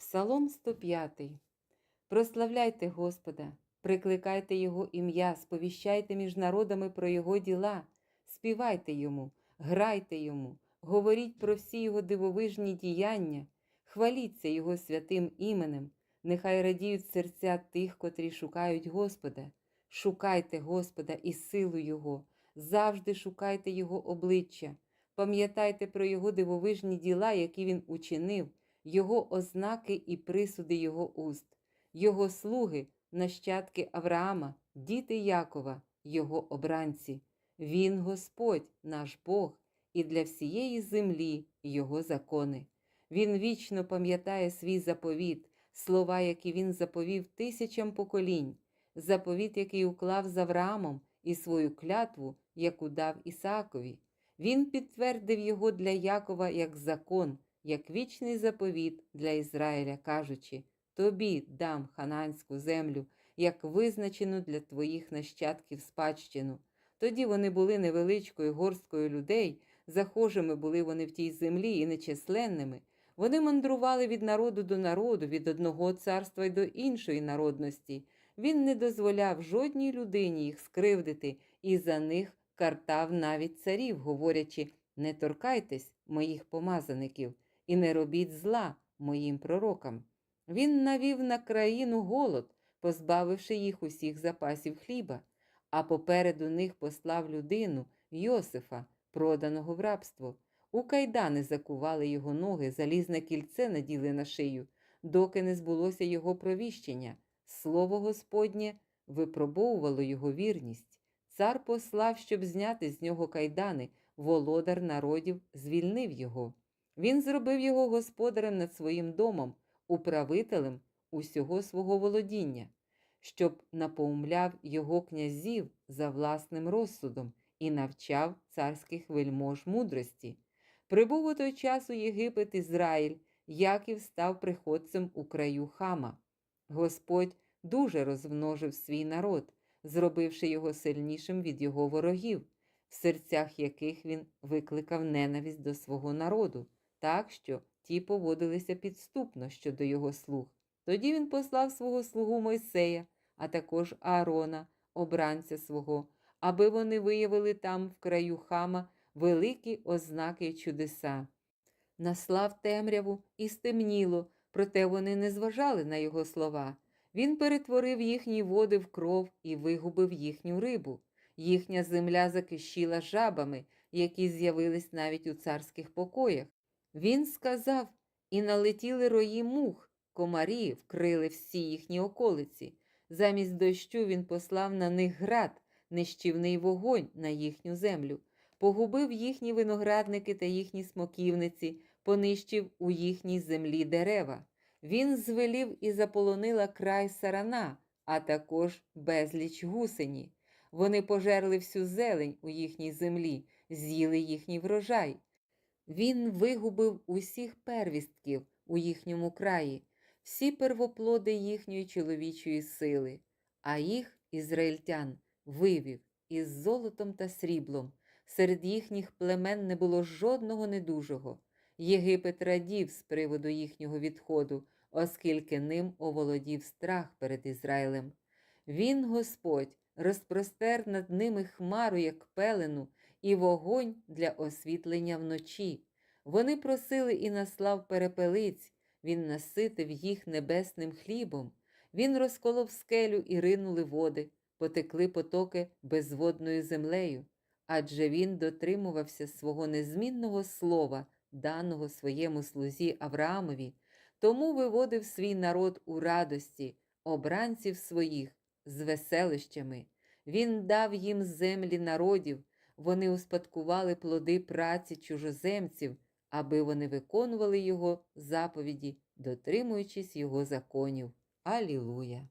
Псалом 105. Прославляйте Господа, прикликайте Його ім'я, сповіщайте між народами про Його діла, співайте Йому, грайте Йому, говоріть про всі Його дивовижні діяння, хваліться Його святим іменем, нехай радіють серця тих, котрі шукають Господа. Шукайте Господа і силу Його, завжди шукайте Його обличчя, пам'ятайте про Його дивовижні діла, які Він учинив, Його ознаки і присуди Його уст, Його слуги, нащадки Авраама, діти Якова, Його обранці. Він Господь, наш Бог, і для всієї землі Його закони. Він вічно пам'ятає свій заповіт, слова, які він заповів тисячам поколінь, заповіт, який уклав з Авраамом, і свою клятву, яку дав Ісаакові. Він підтвердив його для Якова як закон, як вічний заповіт для Ізраїля, кажучи: Тобі дам хананську землю, як визначену для твоїх нащадків спадщину. Тоді вони були невеличкою горсткою людей, захожими були вони в тій землі і нечисленними. Вони мандрували від народу до народу, від одного царства й до іншої народності. Він не дозволяв жодній людині їх скривдити, і за них картав навіть царів, говорячи: не торкайтесь моїх помазаників і не робіть зла моїм пророкам. Він навів на країну голод, позбавивши їх усіх запасів хліба, а попереду них послав людину Йосифа, проданого в рабство. У кайдани закували його ноги, залізне кільце наділи на шию, доки не збулося його провіщення. Слово Господнє випробовувало його вірність. Цар послав, щоб зняти з нього кайдани, володар народів звільнив його. Він зробив його господарем над своїм домом, управителем усього свого володіння, щоб напоумляв його князів за власним розсудом і навчав царських вельмож мудрості. Прибув у той час у Єгипет Ізраїль, Яків став приходцем у краю хама. Господь дуже розмножив свій народ, зробивши його сильнішим від його ворогів, в серцях яких він викликав ненависть до свого народу, так що ті поводилися підступно щодо його слуг. Тоді він послав свого слугу Мойсея, а також Аарона, обранця свого, аби вони виявили там в краю хама великі ознаки чудеса. Наслав темряву і стемніло, проте вони не зважали на його слова. Він перетворив їхні води в кров і вигубив їхню рибу. Їхня земля закищила жабами, які з'явились навіть у царських покоях. Він сказав, і налетіли рої мух, комарі вкрили всі їхні околиці. Замість дощу він послав на них град, нищівний вогонь на їхню землю, погубив їхні виноградники та їхні смоківниці, понищив у їхній землі дерева. Він звелів і заполонила край сарана, а також безліч гусені. Вони пожерли всю зелень у їхній землі, з'їли їхній врожай. Він вигубив усіх первістків у їхньому краї, всі первоплоди їхньої чоловічої сили, а їх, ізраїльтян, вивів із золотом та сріблом. Серед їхніх племен не було жодного недужого. Єгипет радів з приводу їхнього відходу, оскільки ним оволодів страх перед Ізраїлем. Він, Господь, розпростер над ними хмару, як пелену, і вогонь для освітлення вночі. Вони просили і наслав перепелиць, він наситив їх небесним хлібом. Він розколов скелю і ринули води, потекли потоки безводною землею. Адже він дотримувався свого незмінного слова, даного своєму слузі Авраамові, тому виводив свій народ у радості, обранців своїх з веселищами. Він дав їм землі народів, вони успадкували плоди праці чужоземців, аби вони виконували його заповіді, дотримуючись його законів. Алілуя!